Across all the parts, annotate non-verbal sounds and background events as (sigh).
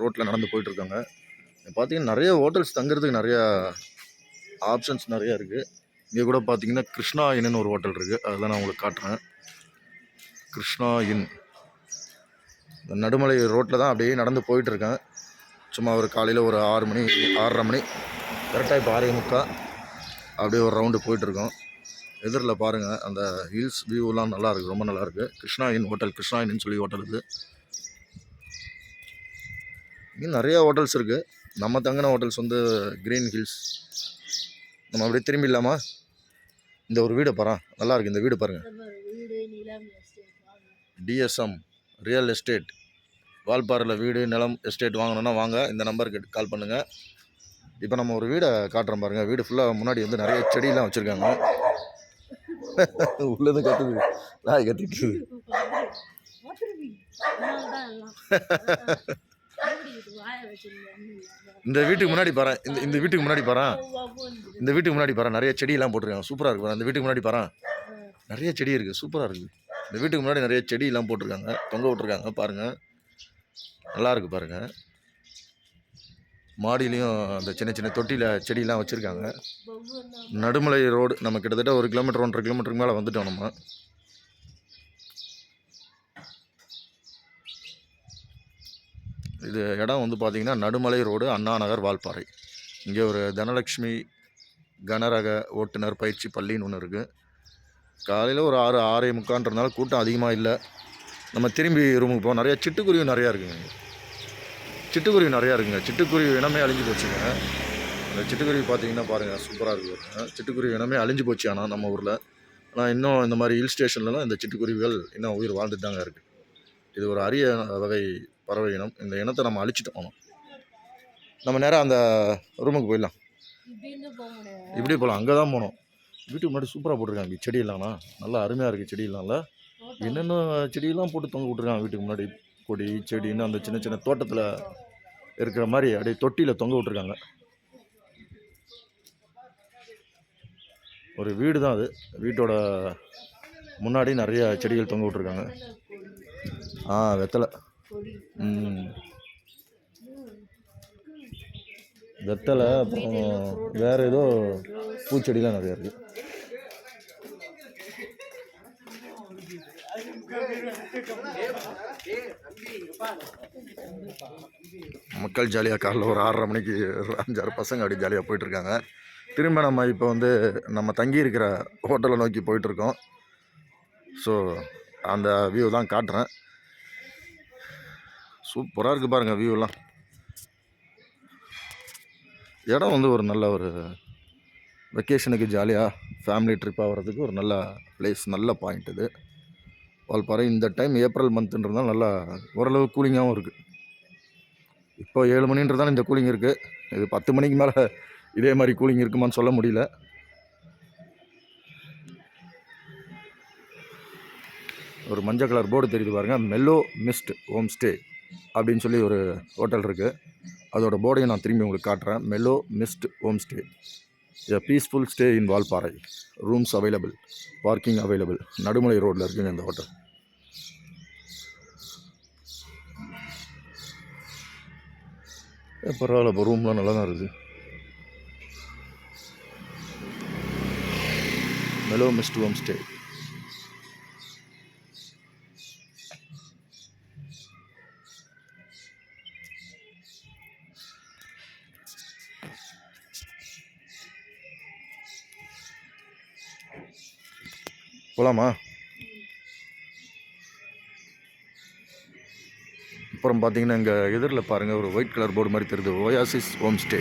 ரோட்டில் நடந்து போயிட்டுருக்காங்க. பார்த்தீங்கன்னா நிறைய ஹோட்டல்ஸ் தங்குறதுக்கு நிறையா ஆப்ஷன்ஸ் நிறையா இருக்குது இங்கே கூட பார்த்தீங்கன்னா கிருஷ்ணா இன்னு ஒரு ஹோட்டல் இருக்குது அதெல்லாம் நான் உங்களுக்கு காட்டுறேன். கிருஷ்ணா இன் இந்த நடுமலை ரோட்டில் தான் அப்படியே நடந்து போயிட்டுருக்கேன். சும்மா ஒரு காலையில் ஒரு ஆறு மணி ஆறரை மணி. கரெக்டாக இப்போ ஆறே முக்கா அப்படியே ஒரு ரவுண்டு போயிட்டுருக்கோம். எதிரில் பாருங்கள் அந்த ஹில்ஸ் வியூலாம் நல்லாயிருக்கு ரொம்ப நல்லாயிருக்கு கிருஷ்ணா இன் ஹோட்டல் கிருஷ்ணா இன்னு சொல்லி ஹோட்டல் இது. இங்கே நிறைய ஹோட்டல்ஸ் இருக்குது நம்ம தங்கின ஹோட்டல்ஸ் வந்து கிரீன் ஹில்ஸ் நம்ம அப்படியே திரும்பி இல்லாமா இந்த ஒரு வீடை பாரு நல்லா இருக்கு இந்த வீடு பாருங்கள் டிஎஸ்எம் ரியல் எஸ்டேட் வால்பாறையில் வீடு நிலம் எஸ்டேட் வாங்கணுன்னா வாங்க. இந்த நம்பருக்கு கால் பண்ணுங்கள் இப்போ நம்ம ஒரு வீடை காட்டுறோம் பாருங்கள் வீடு ஃபுல்லாக முன்னாடி வந்து நிறைய செடியெலாம் வச்சுருக்காங்க. (laughs) உள்ளது கத்துது நாய் கத்திட்டு (laughs) (laughs) இந்த வீட்டுக்கு முன்னாடி பாரு இந்த இந்த வீட்டுக்கு முன்னாடி பாரு. இந்த வீட்டுக்கு முன்னாடி பாரு நிறைய செடியெல்லாம் போட்டிருக்காங்க. சூப்பராக இருக்கு. அந்த வீட்டுக்கு முன்னாடி பாரு. நிறைய செடி இருக்குது சூப்பராக இருக்குது இந்த வீட்டுக்கு முன்னாடி நிறைய செடியெல்லாம் போட்டிருக்காங்க தொங்க விட்ருக்காங்க பாருங்கள் நல்லா இருக்கு பாருங்கள் மாடியிலையும் அந்த சின்ன சின்ன தொட்டியில் செடியெல்லாம் வச்சுருக்காங்க. நடுமலை ரோடு நம்ம கிட்டத்தட்ட ஒரு கிலோமீட்டர் ஒன்றரை கிலோமீட்டருக்கு மேலே வந்துட்டோம் நம்ம. இது இடம் வந்து பார்த்திங்கன்னா நடுமலை ரோடு அண்ணா நகர் வால்பாறை. இங்கே ஒரு தனலக்ஷ்மி கனரக ஓட்டுநர் பயிற்சி பள்ளின்னு ஒன்று இருக்குது காலையில் ஒரு ஆறு ஆறே முக்கான்றதுனால கூட்டம் அதிகமாக இல்லை. நம்ம திரும்பி ரூமுக்கு போவோம். நிறையா சிட்டுக்குருவி நிறையா இருக்குங்க சிட்டுக்குருவி நிறையா இருக்குங்க. சிட்டுக்குருவி இனமே அழிஞ்சு போச்சுங்க. அந்த சிட்டுக்குருவி பார்த்தீங்கன்னா பாருங்கள் சூப்பராக இருக்குது சிட்டுக்குருவி இனமே அழிஞ்சு போச்சு ஆனால் நம்ம ஊரில். ஆனால் இன்னும் இந்த மாதிரி ஹில் ஸ்டேஷன்லலாம் இந்த சிட்டுக்குருவிகள் இன்னும் உயிர் வாழ்ந்துட்டு தாங்க இருக்குது இது ஒரு அரிய வகை பறவை இனம் இந்த இனத்தை நம்ம அழிச்சிட்டு போனோம் நம்ம நேராக அந்த ரூமுக்கு போயிடலாம். இப்படி போகலாம். அங்கே தான் போனோம். வீட்டுக்கு முன்னாடி சூப்பராக போட்டிருக்காங்க. இங்க செடி நல்லா அருமையாக இருக்குது செடி எல்லாம்ல என்னென்ன செடியெல்லாம் போட்டு தொங்க விட்ருக்காங்க வீட்டுக்கு முன்னாடி? கொடி செடின்னு அந்த சின்ன சின்ன தோட்டத்தில் இருக்கிற மாதிரி அப்படியே தொட்டியில் தொங்க விட்ருக்காங்க ஒரு வீடு தான் அது. வீட்டோட முன்னாடி நிறைய செடிகள் தொங்க விட்ருக்காங்க ஆ வெத்தலை. வெத்தலை அப்புறம் வேறு ஏதோ பூச்செடிலாம் நிறையா இருக்குது மக்கள் ஜாலியாக காலைல ஒரு ஆறரை மணிக்கு அஞ்சாறு பசங்க அப்படி ஜாலியாக போயிட்டுருக்காங்க. திரும்ப நம்ம இப்போ வந்து நம்ம தங்கி இருக்கிற ஹோட்டலை நோக்கி போயிட்டுருக்கோம். ஸோ அந்த வியூ தான் காட்டுறேன். சூப்பராக இருக்குது பாருங்கள் வியூலாம் இடம் வந்து ஒரு நல்ல ஒரு வெக்கேஷனுக்கு ஜாலியாக ஃபேமிலி ட்ரிப்பாக வர்றதுக்கு ஒரு நல்ல பிளேஸ் நல்ல பாயிண்ட் இது. வால்பாறை இந்த டைம் ஏப்ரல் மந்த்துன்றதுனால நல்லா ஓரளவு கூலிங்காகவும் இருக்குது இப்போ ஏழு மணின்றதால இந்த கூலிங் இருக்குது இது பத்து மணிக்கு மேலே இதே மாதிரி கூலிங் இருக்குமான்னு சொல்ல முடியல. ஒரு மஞ்சள் கலர் போர்டு தெரியுது பாருங்கள் மெல்லோ மிஸ்ட் ஹோம் ஸ்டே அப்படின்னு சொல்லி ஒரு ஹோட்டல் இருக்குது அதோட போர்டையும் நான் திரும்பி உங்களுக்கு காட்டுறேன். Mellow Mist home stay a peaceful stay in Valparai rooms available parking available Nadumalai ரோட்டில் இருக்குங்க இந்த ஹோட்டல் பரவாயில்ல இப்போ ரூம்லாம் நல்லா தான் இருக்குது மெலோ மிஸ்ட் ஹோம் ஸ்டே போகலாமா அப்புறம் பார்த்தீங்கன்னா இங்கே எதிரில் பாருங்கள் ஒரு ஒயிட் கலர் போர்டு மாதிரி தெரியுது. Oasis home stay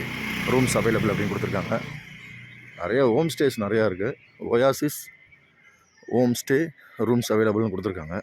rooms available அப்படின்னு கொடுத்துருக்காங்க. நிறைய ஹோம் ஸ்டேஸ் நிறையா இருக்குது ஓயாசிஸ் ஹோம் ஸ்டே ரூம்ஸ் அவைலபிள்னு கொடுத்துருக்காங்க.